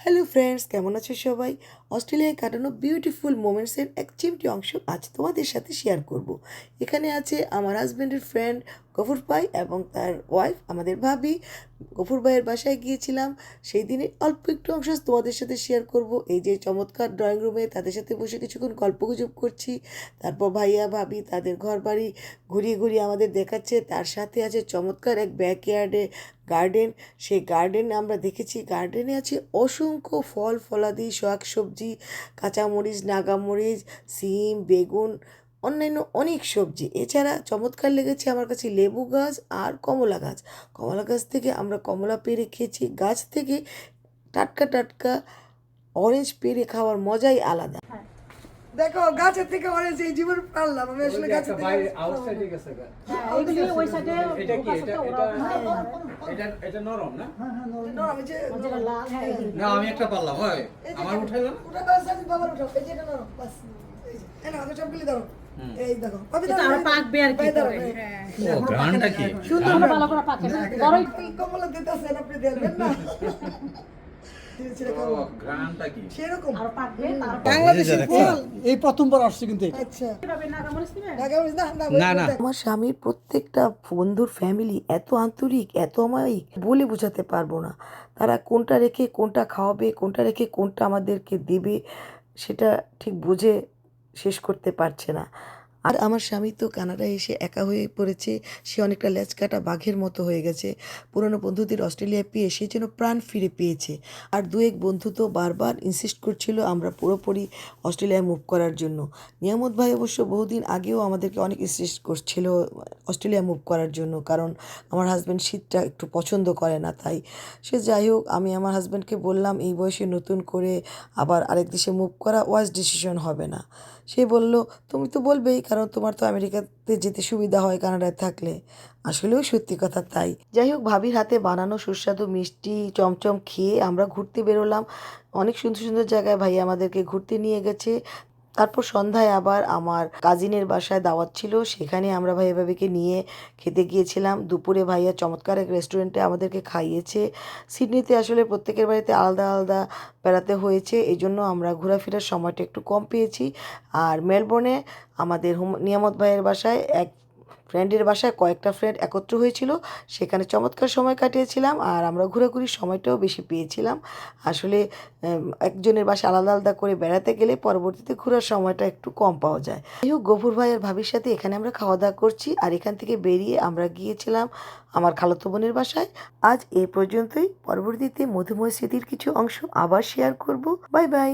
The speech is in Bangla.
হ্যালো ফ্রেন্ডস কেমন আছে সবাই? অস্ট্রেলিয়ায় কাটানো বিউটিফুল মোমেন্টসের এক চিমটি অংশ আজ তোমাদের সাথে শেয়ার করব। এখানে আছে আমার হাজব্যান্ডের ফ্রেন্ড গফুর ভাই এবং তার ওয়াইফ আমাদের ভাবি। গফুর ভাইয়ের বাসায় গিয়েছিলাম। সেই দিনে অল্প একটু অংশ তোমাদের সাথে শেয়ার করব। এই যে চমৎকার ড্রয়িং রুমে তাদের সাথে বসে কিছুক্ষণ গল্পগুজব করছি। তারপর ভাইয়া, ভাবি তাদের ঘর বাড়ি ঘুরিয়ে ঘুরিয়ে আমাদের দেখাচ্ছে। তার সাথে আছে চমৎকার এক ব্যাকইয়ার্ডে গার্ডেন সেই গার্ডেন আমরা দেখেছি গার্ডেনে আছে অসংখ্য ফল, ফলাদি, শাক সবজি। কাঁচামরিচ, নাগামরিচ, সিম, বেগুন, অন্যান্য অনেক সবজি। এছাড়া চমৎকার লেগেছে আমার কাছে লেবু গাছ আর কমলা গাছ। কমলা গাছ থেকে আমরা কমলা পেরে খেয়েছি। গাছ থেকে টাটকা টাটকা অরেঞ্জ পেরে খাওয়ার মজাই আলাদা। দেখো গাছের থেকে অরেঞ্জ এই জীবন পারলাম আমি আসলে গাছের থেকে এগুলি ওই সাইডে এটা কি এটা এটা এটা এটা নরম না না, আমি যে লাল হ্যাঁ যে। না আমি একটা পারলাম হয় আমার উঠাইলো না ওটা বাস আছে, বাবার ওঠাও। এই যে এটা নাও, বাস। এই নাও, আমি সবগুলি ধরো। এই দেখো। ধরো, পাকবে আর কি। হ্যাঁ। ও কি সুন্দর ভালো করে পাকে না এই কমলা দিতেছেন, আপনি দেখবেন না? আমার স্বামীর প্রত্যেকটা বন্ধুর ফ্যামিলি এত আন্তরিক এত অমায়িক বলে বোঝাতে পারব না। তারা কোনটা রেখে কোনটা খাওয়াবে কোনটা রেখে কোনটা আমাদেরকে দেবে সেটা ঠিক বুঝে শেষ করতে পারছে না। আর আমার স্বামী তো কানাডায় এসে একা হয়ে পড়েছে। সে অনেকটা লেজ কাটা বাঘের মতো হয়ে গেছে। পুরনো বন্ধুদের অস্ট্রেলিয়ায় পেয়ে সে যেন প্রাণ ফিরে পেয়েছে। আর দু এক বন্ধু তো বারবার ইনসিস্ট করছিল আমরা পুরোপুরি অস্ট্রেলিয়ায় মুভ করার জন্য। নিয়ামত ভাই অবশ্য বহুদিন আগেও আমাদেরকে অনেক ইনসিস্ট করছিল অস্ট্রেলিয়া মুভ করার জন্য। কারণ আমার হাজব্যান্ড শীতটা একটু পছন্দ করে না, তাই সে যাই হোক, আমি আমার হাজব্যান্ডকে বললাম, এই বয়সে নতুন করে আবার আরেক দেশে মুভ করা ওয়াইজ ডিসিশন হবে না। সে বলল, তুমি তো বলবেই কারণ তোমার তো আমেরিকাতে যেতে সুবিধা হয় কানাডায় থাকলে। আসলেও সত্যি কথা তাই। যাই হোক, ভাবির হাতে বানানো সুস্বাদু মিষ্টি চমচম খেয়ে আমরা ঘুরতে বেরোলাম। অনেক সুন্দর সুন্দর জায়গায় ভাই আমাদেরকে ঘুরতে নিয়ে গেছে। তারপর সন্ধ্যায় আবার আমার কাজিনের বাসায় দাওয়াত ছিল। সেখানে আমরা ভাইয়া ভাবিকে নিয়ে খেতে গিয়েছিলাম। দুপুরে ভাইয়া চমৎকার এক রেস্টুরেন্টে আমাদেরকে খাইয়েছে। সিডনিতে আসলে প্রত্যেকের বাড়িতে আলাদা আলাদা বেড়াতে হয়েছে। এই জন্য আমরা ঘোরাফেরার সময়টা একটু কম পেয়েছি। আর মেলবোর্নে আমাদের হুম, নিয়ামত ভাইয়ের বাসায় এক ফ্রেন্ডের বাসায় কয়েকটা ফ্রেন্ড একত্র হয়েছিল, সেখানে চমৎকার সময় কাটিয়েছিলাম আর আমরা ঘোরাঘুরির সময়টাও বেশি পেয়েছিলাম। আসলে একজনের বাসায় আলাদা আলাদা করে বেড়াতে গেলে পরবর্তীতে ঘোরার সময়টা একটু কম পাওয়া যায়। যাই হোক, গফুর ভাইয়ের ভাবির সাথে এখানে আমরা খাওয়া দাওয়া করছি আর এখান থেকে বেরিয়ে আমরা গিয়েছিলাম আমার খালাতো বোনের বাসায়। আজ এই পর্যন্তই। পরবর্তীতে মধুময় স্মৃতির কিছু অংশ আবার শেয়ার করব। Bye bye